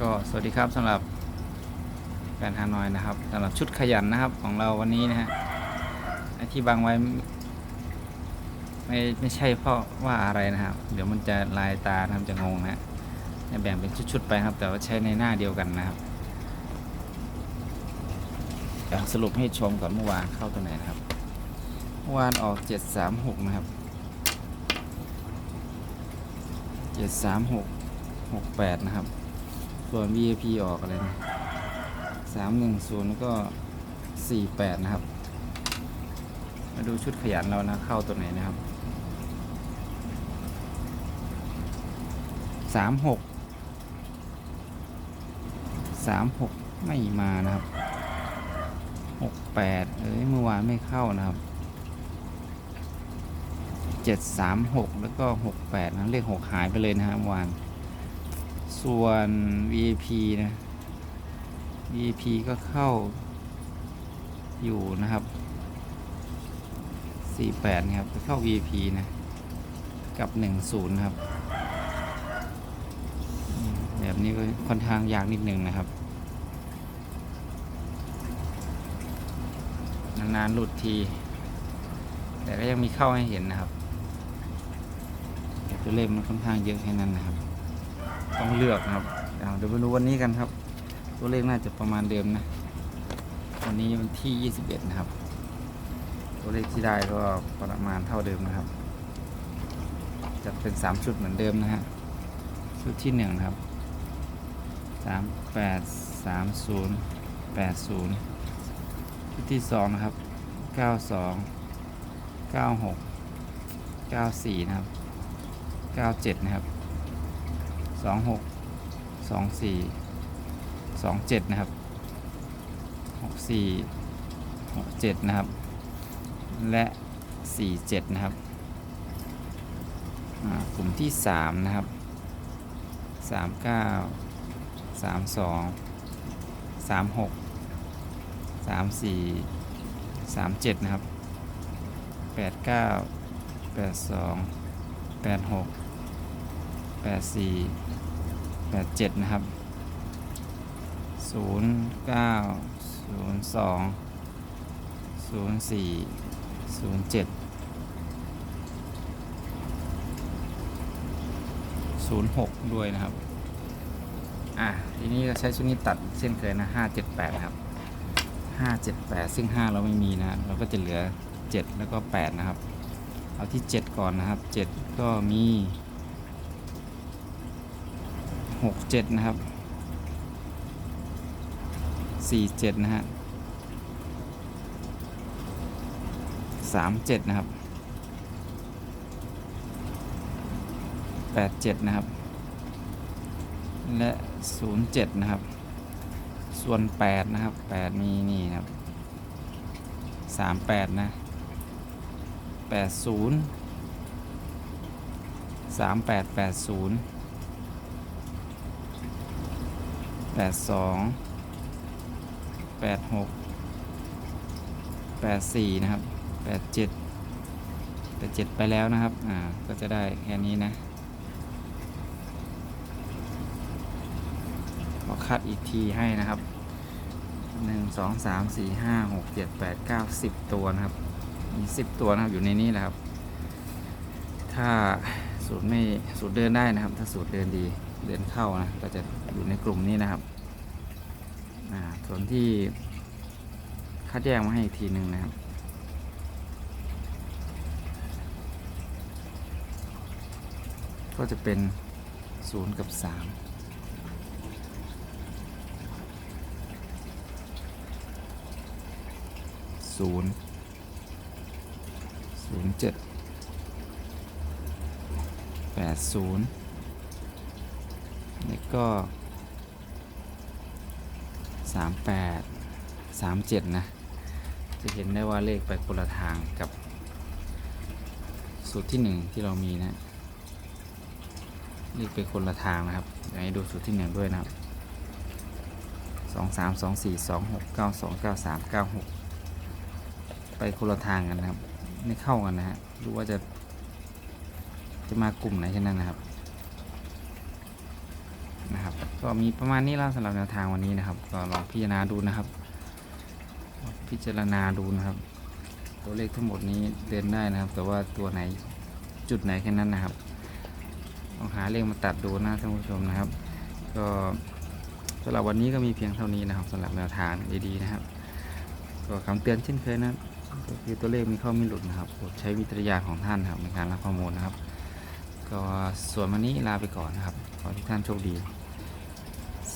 ก็สวัสดีครับสำหรับแฟนฮานอยนะครับสำหรับชุดขยันนะครับของเราวันนี้นะฮะที่บางไว้ไม่ไม่ใช่เพราะว่าอะไรนะครับ เดี๋ยวมันจะลายตานะครับจะงงนะฮะแบ่งเป็นชุดๆไปครับ แต่ว่าใช้ในหน้าเดียวกันนะครับเดี๋ยวสรุปให้ชมก่อนเมื่อวานเข้าตัวไหนนะครับเมื่อวานออก 736 นะครับ 736 68 นะครับ ส่วน VIP ออกอะไรนะ310แล้วก็48นะครับ มาดูชุดขยันเรานะ เข้าตัวไหนนะครับ36 36ไม่มานะครับ68เอ้ยเมื่อวานไม่เข้านะครับ736 แล้วก็ 68 นะเลข 6 หายไปเลยนะครับเมื่อวาน ส่วน VIP นะ VIP ก็เข้าอยู่นะครับ 48 ครับเข้า VIP นะ กับ 10 ครับ แบบนี้ก็ค่อนข้างยากนิดนึงนะครับ นานๆหลุดที แต่ก็ยังมีเข้าให้เห็นนะครับตัวเลขมันค่อนข้างเยอะแค่นั้นนะครับ ต้องเลือกนะครับเดี๋ยวไปดูวันนี้กันครับ ตัวเลขน่าจะประมาณเดิมนะ วันนี้วันที่ 21 นะครับ ตัวเลขที่ได้ก็ประมาณเท่าเดิมนะครับ จะเป็น 3 ชุดเหมือนเดิมนะฮะ ชุดที่ 1 นะครับ 38 30 80 ชุดที่ 2 นะครับ 92 96 94 นะครับ 97 นะครับ สองหกสองสี่สองเจ็ดนะครับหกสี่หกเจ็ดนะครับ และสี่เจ็ดนะครับอ่ากลุ่มที่สามนะครับสามเก้าสามสองสามหกสามสี่สามเจ็ดนะครับแปด เก้าแปดสี่แปดเจ็ดนะครับศูนย์เก้าศูนย์สองศูนย์สี่ศูนย์เจ็ดศูนย์หกด้วยนะครับ อะ ทีนี้ก็ใช้ชุดนี้ตัดเช่นเคยนะห้าเจ็ดแปดครับห้าเจ็ดแปดซึ่งห้าเราไม่มีนะ เราก็จะเหลือเจ็ดแล้วก็แปดนะครับ เอาที่เจ็ดก่อนนะครับเจ็ดก็มี 67 นะครับ 47 นะฮะ 37 นะครับ 87 นะครับ และ 07 นะครับ ส่วน 8 นะครับ 8 มีนี่ครับ 38 นะ 80 3880 แปดแปดศูนย์แปดสองแปดหกแปดสี่นะครับแปดเจ็ดแปดเจ็ดไปแล้วนะครับ อ่า ก็จะได้แค่นี้นะขอคัดอีกทีให้นะครับหนึ่งสองสามสี่ห้าหกเจ็ดแปดเก้าสิบตัวนะครับ มีสิบตัวนะครับอยู่ในนี้แหละครับ ถ้าสูตรไม่สูตรเดินได้นะครับ ถ้าสูตรเดินดี เดินเข้านะก็จะอยู่ในกลุ่มนี้นะครับอ่าส่วนที่คัดแยกมาให้อีกทีหนึ่งนะครับก็จะเป็นศูนย์กับสามศูนย์ศูนย์เจ็ด แปดศูนย์แล้วก็สามแปดสามเจ็ดนะ จะเห็นได้ว่าเลขไปคนละทางกับ สูตรที่หนึ่งที่เรามีนะเลขไปคนละทางนะครับอยากให้ดูสูตรที่หนึ่งด้วยนะครับสองสามสองสี่สองหกเก้าสองเก้าสามเก้าหกไปคนละทางกันนะครับ ไม่เข้ากันนะฮะดูว่าจะจะมากลุ่มไหนแค่นั้นนะครับ นะครับ ก็มีประมาณนี้แล้วสำหรับแนวทางวันนี้นะครับ ก็ลองพิจารณาดูนะครับ พิจารณาดูนะครับ ตัวเลขทั้งหมดนี้เดินได้นะครับ แต่ว่าตัวไหนจุดไหนแค่นั้นนะครับลองหาเลขมาตัดดูนะท่านผู้ชมนะครับ ก็สำหรับวันนี้ก็มีเพียงเท่านี้นะครับสำหรับแนวทางดีๆนะครับ ก็คำเตือนเช่นเคยนะก็คือตัวเลขมีเข้ามีหลุดนะครับโปรดใช้วิจารณญาณของท่านนะครับในการรับข้อมูลนะครับ ก็ส่วนวันนี้ลาไปก่อนนะครับ ขอให้ทุกท่านโชคดี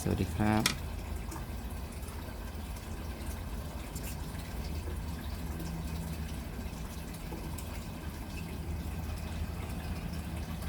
สวัสดีครับ